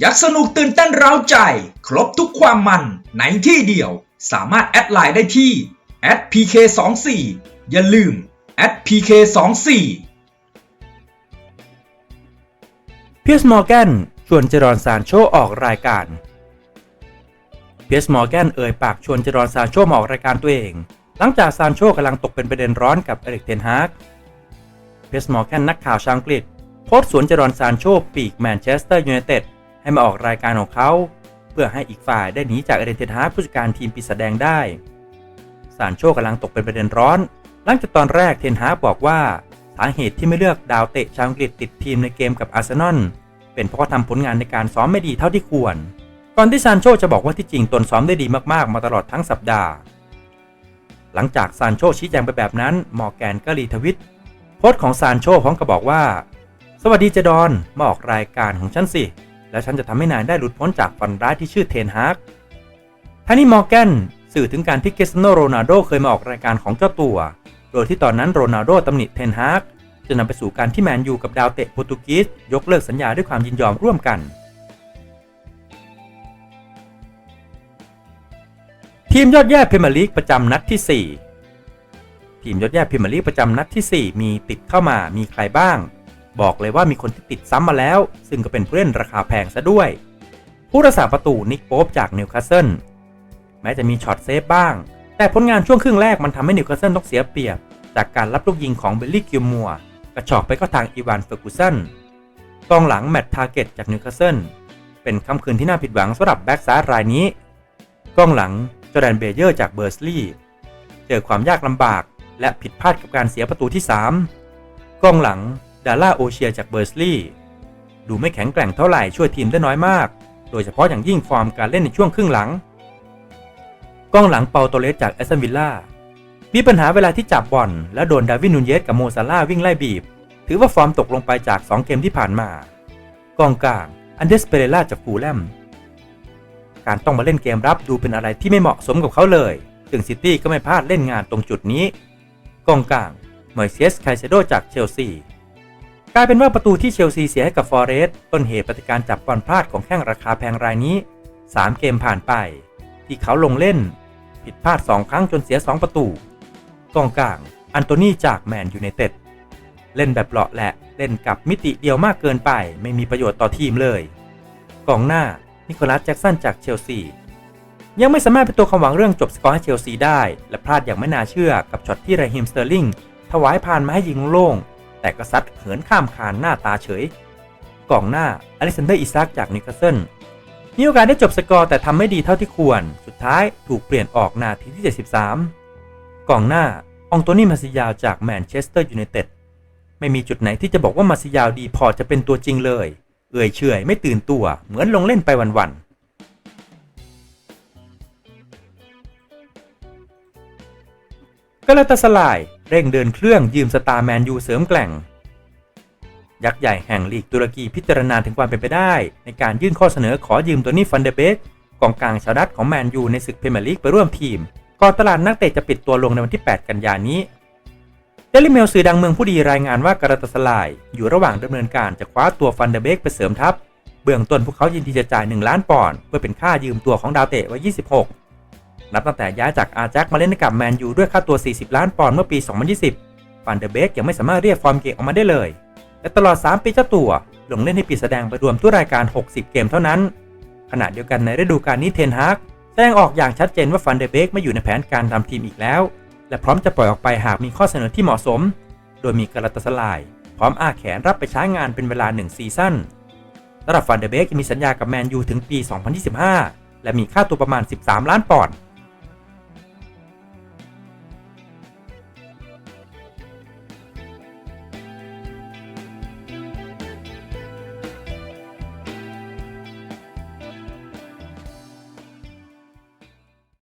ยักสนุกตื่นเต้นเร้าใจ ครบทุกความมันในที่เดียว สามารถแอดไลน์ได้ที่ @pk24 อย่าลืม @pk24 เพียสมอร์แกนชวนเจรอนซานโชออกรายการเพียสมอร์แกนเอ่ยปากชวนเจรอนซานโชมาออกรายการตัวเอง หลังจากซานโชกำลังตกเป็นประเด็นร้อนกับเอริกเทนฮากเพียสมอร์แกนนักข่าวชาวอังกฤษโพสต์สวนเจรอนซานโชปีกแมนเชสเตอร์ยูไนเต็ด ให้มาออกรายการของเขา เพื่อให้อีกฝ่ายได้หนีจากเอริกเทนฮากผู้จัดการทีมปีศาจแดงได้ซานโชกำลังตกเป็นประเด็นร้อน หลังจากตอนแรกเทนฮากบอกว่าสาเหตุที่ไม่เลือกดาวเตะชาวอังกฤษติดทีมในเกมกับอาร์เซนอลเป็นเพราะว่าทำผลงานในการซ้อมไม่ดีเท่าที่ควร ก่อนที่ซานโชจะบอกว่าที่จริงตนซ้อมได้ดีมากๆ มาตลอดทั้งสัปดาห์ หลังจากซานโชชี้แจงไปแบบนั้นมอร์แกนก็รีทวิตโพสต์ของซานโชพร้อมกับบอกว่า สวัสดีเจดอนมาออกรายการของฉันสิ แล้วฉันจะทำให้นายได้หลุดพ้นจากฝันร้ายที่ชื่อเทนฮากท่านี้มอร์แกนสื่อถึงการที่คสโนโรนัลโดเคยมาออกรายการของเจ้าตัว โดยที่ตอนนั้นโรนัลโดตำหนิเทนฮากจะนำไปสู่การที่แมนยูกับดาวเตะโปรตุเกสยกเลิกสัญญาด้วยความยินยอมร่วมกัน ทีมยอดแย่พรีเมียร์ลีกประจำนัดที่ 4 ทีมยอดแย่พรีเมียร์ลีกประจำนัดที่ 4 มีติดเข้ามามีใครบ้าง บอกเลยว่ามีคนที่ติดซ้ำมาแล้ว ซึ่งก็เป็นผู้เล่นราคาแพงซะด้วย ผู้รักษาประตูนิกโป๊ปจากนิวคาสเซิลแม้จะมีช็อตเซฟบ้าง แต่ผลงานช่วงครึ่งแรกมันทำให้นิวคาสเซิลต้องเสียเปรียบ จากการรับลูกยิงของเบลลี่กิลมัวกระชอกไปก็ทางอีวานเฟอร์กูสันกองหลังแมตต์ทาร์เก็ตจากนิวคาสเซิลเป็นค่ำคืนที่น่าผิดหวังสำหรับแบ็กซ้ายรายนี้กองหลังจอแดนเบเยอร์จากเบอร์สลีย์เจอความยากลำบากและผิดพลาดกับการเสียประตูที่ 3กองหลัง ดาร่าโอเชียจากเบอร์สลีย์ดูไม่แข็งแกร่งเท่าไหร่ช่วยทีมได้น้อยมาก โดยเฉพาะอย่างยิ่งฟอร์มการเล่นในช่วงครึ่งหลังกองหลังเปาโตเลสจากแอสตันวิลล่ามีปัญหาเวลาที่จับบอลและโดนดาวินนูเยสกับโมซาล่าวิ่งไล่บีบ ถือว่าฟอร์มตกลงไปจาก 2 เกมที่ผ่านมา กองกลางอันเดสเปเรล่าจากฟูลแลมการต้องมาเล่นเกมรับดูเป็นอะไรที่ไม่เหมาะสมกับเขาเลยซึ่งซิตี้ก็ไม่พลาดเล่นงานตรงจุดนี้ กองกลางเมอร์เซสไคเซโดจากเชลซี กลายเป็นว่าประตูที่เชลซีเสียให้กับฟอเรสต์ต้นเหตุปฏิการจับบอลพลาดของแข้งราคาแพงรายนี้ 3 เกมผ่านไป ที่เขาลงเล่น ผิดพลาด 2 ครั้งจนเสีย 2 ประตูกองกลางอันโตนีจากแมนยูไนเต็ดเล่นแบบเลาะแหละเล่นกับมิติเดียวมากเกินไป ไม่มีประโยชน์ต่อทีมเลยกองหน้านิโคลัสแจ็กสันจากเชลซียังไม่สามารถเป็นตัวความหวังเรื่องจบสกอร์ให้เชลซีได้ และพลาดอย่างไม่น่าเชื่อกับช็อตที่ไรฮิมสเตอร์ลิงถวายผ่านมาให้ยิงโล่ง แต่ก็ซัดเหินข้ามคานหน้าตาเฉยกองหน้าอเล็กซานเดอร์อิซักจากนิวคาสเซิลมีโอกาสได้จบสกอร์แต่ทำไม่ดีเท่าที่ควร สุดท้ายถูกเปลี่ยนออกนาทีที่ 73กองหน้าองโตนี่มาซิยาวจากแมนเชสเตอร์ยูไนเต็ดไม่มีจุดไหนที่จะบอกว่ามาซิยาวดีพอจะเป็นตัวจริงเลย เอื่อยเฉยไม่ตื่นตัวเหมือนลงเล่นไปวันๆกาลาตาสลาย เร่งเดินเครื่องยืมสตาร์แมนยูเสริมแกล่ง ยักษ์ใหญ่แห่งลีกตุรกีพิจารณาถึงความเป็นไปได้ ในการยื่นข้อเสนอขอยืมตัวนี้ฟันเดเบกกองกลางชาวดัตของแมนยูในศึกพรีเมียร์ลีกไปร่วมทีม ก่อนตลาดนักเตะจะปิดตัวลงในวันที่ 8 กันยานี้เดลิเมลสื่อดังเมืองผู้ดีรายงานว่ากาลาตาสลายอยู่ระหว่างดำเนินการจะคว้าตัวฟันเดเบกไปเสริมทัพ เบื้องต้นพวกเขายินดีจะจ่าย 1 ล้านปอนด์เพื่อเป็นค่ายืมตัวของดาวเตะวัย 26 นับตั้งแต่ย้ายจากอาแจ็คมาเล่นให้กับแมนยูด้วยค่าตัว 40 ล้านปอนด์เมื่อปี 2020 ฟันเดเบกยังไม่สามารถเรียกฟอร์มเก่งออกมาได้เลย และตลอด 3 ปีเจ้าตัว ลงเล่นให้ปีแสดงไปรวมทุกรายการ 60 เกมเท่านั้น ขณะเดียวกันในฤดูกาลนี้เทนฮากแสดงออกอย่างชัดเจนว่าฟันเดเบกไม่อยู่ในแผนการทำทีมอีกแล้ว และพร้อมจะปล่อยออกไปหากมีข้อเสนอที่เหมาะสม โดยมีกาลาตาสลาย พร้อมอาแขนรับไปใช้งานเป็นเวลา 1 ซีซั่นสำหรับฟันเดเบกมีสัญญากับแมนยูถึงปี 2025 และมีค่าตัวประมาณ 13 ล้านปอนด์